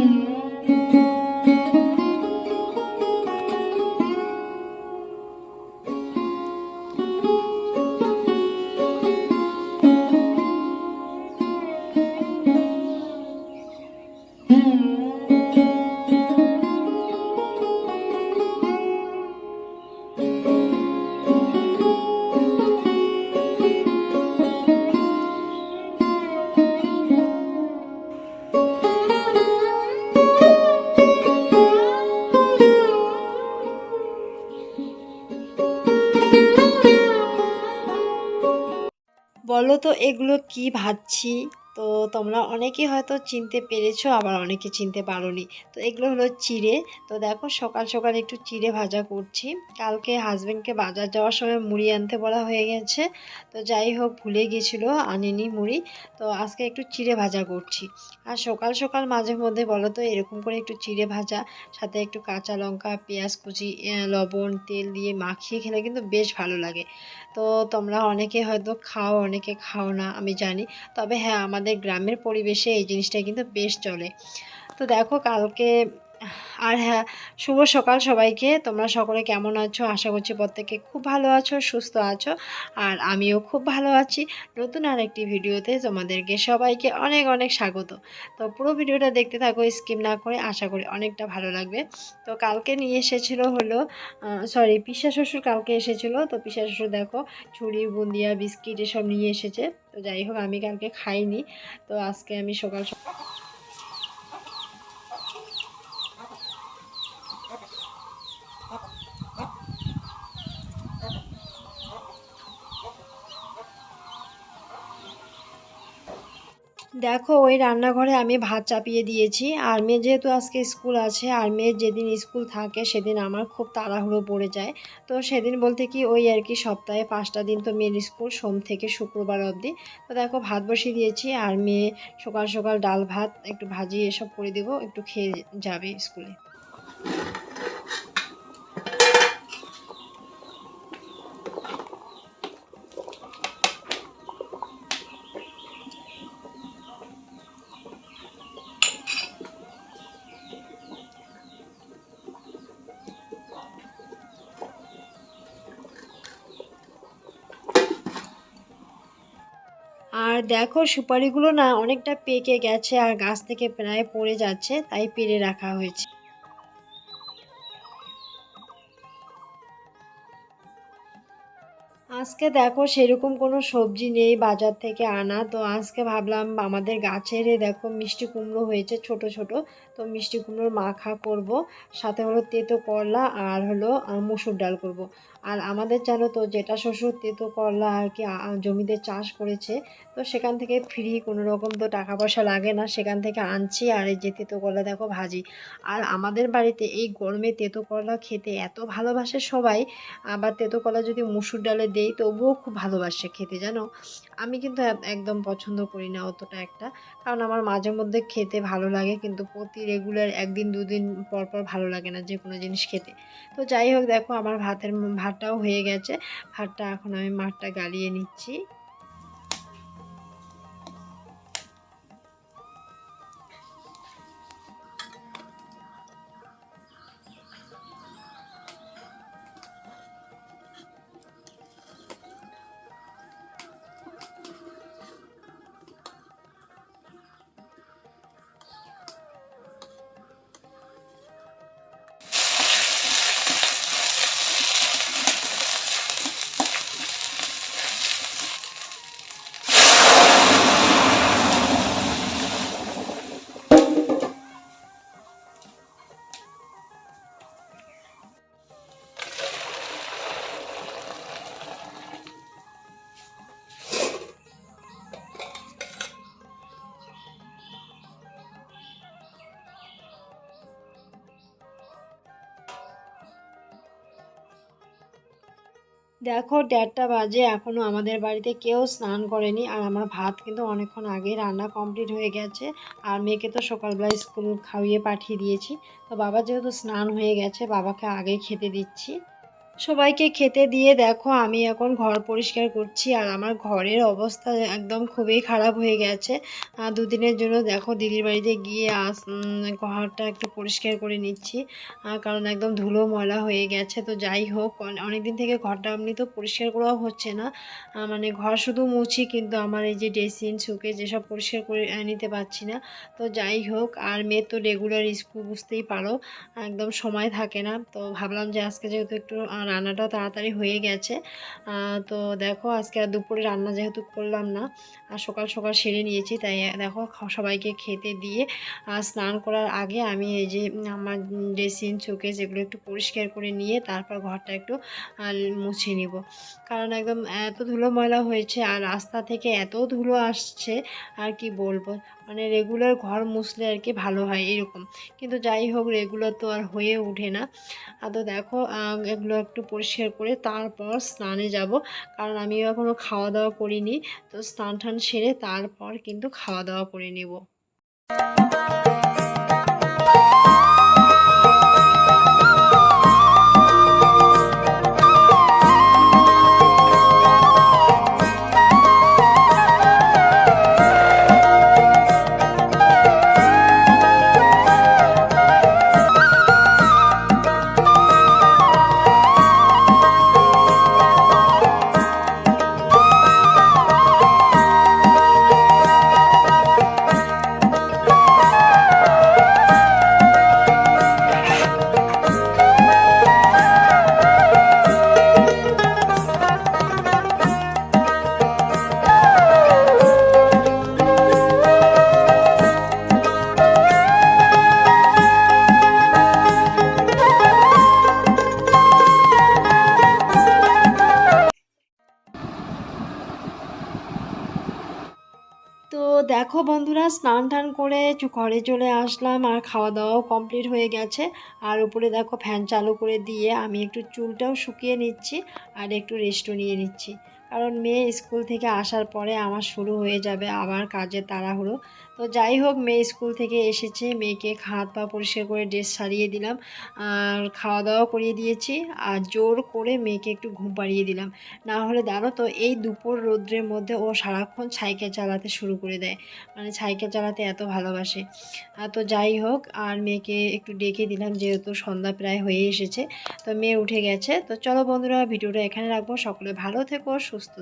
Mm-hmm. বলো তো এগুলো কি ভাজছি? তো তোমরা অনেকেই হয়তো চিনতে পেরেছ, আবার অনেকে চিনতে পারোনি। তো এগুলো হলো চিড়ে। তো দেখো সকাল সকাল একটু চিড়ে ভাজা করছি। কালকে হাজব্যান্ডকে বাজার যাওয়ার সময় মুড়ি আনতে বলা হয়ে গেছে। তো যাই হোক, ভুলে গেছিল আনেনি মুড়ি। তো আজকে একটু চিড়ে ভাজা করছি। আর সকাল সকাল মাঝে মধ্যে বলো তো, এরকম করে একটু চিড়ে ভাজা, সাথে একটু কাঁচা লঙ্কা, পেঁয়াজ কুচি লবণ, তেল দিয়ে মাখিয়ে খেলে কিন্তু বেশ ভালো লাগে। তো তোমরা অনেকে হয়তো খাও, অনেকে খাও না, আমি জানি। তবে হ্যাঁ আমাদের গ্রামের পরিবেশে এই জিনিসটা কিন্তু বেশ চলে। তো দেখো কালকে আর হ্যাঁ শুভ সকাল সবাইকে। তোমরা সকলে কেমন আছো? আশা করছি প্রত্যেকে খুব ভালো আছো, সুস্থ আছো, আর আমিও খুব ভালো আছি। নতুন আর একটি ভিডিওতে তোমাদেরকে সবাইকে অনেক অনেক স্বাগত। তো পুরো ভিডিওটা দেখতে থাকো, স্কিপ না করে, আশা করি অনেকটা ভালো লাগবে। তো কালকে নিয়ে এসেছিল হলো সরি পিসা শ্বশুর কালকে এসেছিল। তো পিসা শ্বশুর দেখো, ছুরি, বুন্দিয়া, বিস্কিট এসব নিয়ে এসেছে। তো যাই হোক, আমি কালকে খাইনি। তো আজকে আমি সকাল সকাল দেখো, ওই রান্নাঘরে আমি ভাত চাপিয়ে দিয়েছি। আর মেয়ে যেহেতু আজকে স্কুল আছে, আর মেয়ের যেদিন স্কুল থাকে, সেদিন আমার খুব তাড়াহুড়ো পড়ে যায়। তো সেদিন বলতে কি, ওই আর কি সপ্তাহে পাঁচটা দিন তো মেয়ের স্কুল, সোম থেকে শুক্রবার অবধি। তো দেখো, ভাত বসিয়ে দিয়েছি, আর মেয়ে সকাল সকাল ডাল ভাত, একটু ভাজি এসব করে দেবো, একটু খেয়ে যাবে স্কুলে। আর দেখো সুপারিগুলো না অনেকটা পেকে গেছে আর গাছ থেকে প্রায় পড়ে যাচ্ছে, তাই পেরে রাখা হয়েছে আজকে দেখো সেরকম কোনো সবজি নেই বাজার থেকে আনা, তো আজকে ভাবলাম আমাদের গাছের দেখো মিষ্টি কুমড়ো হয়েছে ছোট ছোট, তো মিষ্টি কুমড়োর মাখা করব, সাথে হলো তেতো করলা আর হলো মুসুর ডাল করব। আর আমাদের জানো তো, যেটা শ্বশুর তেতো করলা আর কি জমিতে চাষ করেছে, তো সেখান থেকে ফ্রি কোনো রকম তো টাকা পয়সা লাগে না, সেখান থেকে আনছি আর এই যে তেতো করলা দেখো ভাজি। আর আমাদের বাড়িতে এই গরমে তেতো করলা খেতে এত ভালোবাসে সবাই, আবার তেতো করলা যদি মুসুর ডালে দেই তবুও খুব ভালোবাসে খেতে জানো? আমি কিন্তু একদম পছন্দ করি না অতটা একটা। কারণ আমার মাঝে মধ্যে খেতে ভালো লাগে, কিন্তু প্রতি রেগুলার একদিন, দুদিন পর পর ভালো লাগে না যে কোনো জিনিস খেতে। তো যাই হোক, দেখো আমার ভাতের ভাতটাও হয়ে গেছে। ভাতটা এখন আমি মাঠটা গালিয়ে নিচ্ছি। দেখো, দেড়টা বাজে এখনও আমাদের বাড়িতে কেউ স্নান করেনি। আর আমার ভাত কিন্তু অনেকক্ষণ আগে রান্না কমপ্লিট হয়ে গেছে। আর মেয়েকে তো সকালবেলা স্কুল খাইয়ে পাঠিয়ে দিয়েছি। তো বাবা যেহেতু স্নান হয়ে গেছে, বাবাকে আগে খেতে দিচ্ছি। সবাইকে খেতে দিয়ে দেখো, আমি এখন ঘর পরিষ্কার করছি আর আমার ঘরের অবস্থা একদম খুবই খারাপ হয়ে গেছে। দুদিনের জন্য দেখো দিদির বাড়িতে গিয়ে আস ঘরটা একটু পরিষ্কার করে নিচ্ছি। কারণ একদম ধুলো ময়লা হয়ে গেছে, তো যাই হোক অনেক দিন থেকে ঘরটা এমনি তো পরিষ্কার করাও হচ্ছে না। মানে ঘর শুধু মুছি, কিন্তু আমার এই যে ড্রেসিং শুকে যেসব পরিষ্কার করে নিতে পারছি না। তো যাই হোক, আর মেয়ে তো রেগুলার স্কুল, বুঝতেই পারো, একদম সময় থাকে না। তো ভাবলাম যে আজকে যেহেতু একটু রান্নাটাও তাড়াতাড়ি হয়ে গেছে। তো দেখো আজকে আর দুপুরে রান্না যেহেতু করলাম না, আর সকাল সকাল সেরে নিয়েছি, তাই দেখো সবাইকে খেতে দিয়ে আর স্নান করার আগে আমি এই যে আমার ড্রেসিং শোকেস এগুলো একটু পরিষ্কার করে নিয়ে তারপর ঘরটা একটু মুছে নিব। কারণ একদম এত ধুলো ময়লা হয়েছে আর রাস্তা থেকে এত ধুলো আসছে, আর কি বলব? মানে রেগুলার ঘর মুছলে আর কি ভালো হয় এরকম। কিন্তু যাই হোক রেগুলার তো আর হয়ে ওঠে না। আর তো দেখো এগুলো একটু পরিষ্কার করে তারপর স্নানে যাব। কারণ আমিও এখনও খাওয়া দাওয়া করিনি। তো স্নান টান সেরে তারপর কিন্তু খাওয়া দাওয়া করে নেব। তো দেখো বন্ধুরা, স্নান টান করে ঘরে চলে আসলাম আর খাওয়া দাওয়াও কমপ্লিট হয়ে গেছে। আর উপরে দেখো ফ্যান চালু করে দিয়ে আমি একটু চুলটাও শুকিয়ে নিচ্ছি আর একটু রেস্টও নিয়ে নিচ্ছি। কারণ মেয়ে স্কুল থেকে আসার পরে আমার শুরু হয়ে যাবে আবার কাজের তাড়াহুড়ো। তো যাই হোক, মেয়ে স্কুল থেকে এসেছে, মেয়েকে হাত পা পরিষ্কার করে ড্রেস সারিয়ে দিলাম, আর খাওয়া দাওয়া করিয়ে দিয়েছি, আর জোর করে মেয়েকে একটু ঘুম পাড়িয়ে দিলাম। না হলে জানো তো, এই দুপুর রৌদ্রের মধ্যে ও সারাক্ষণ সাইকেল চালাতে শুরু করে দেয় মানে সাইকেল চালাতে এত ভালোবাসে। তো যাই হোক, আর মেয়েকে একটু ডেকে দিলাম, যেহেতু সন্ধ্যা প্রায় হয়ে এসেছে, তো মেয়ে উঠে গেছে। তো চলো বন্ধুরা, ভিডিওটা এখানে রাখব, সকলে ভালো থেকো, সুস্থ просто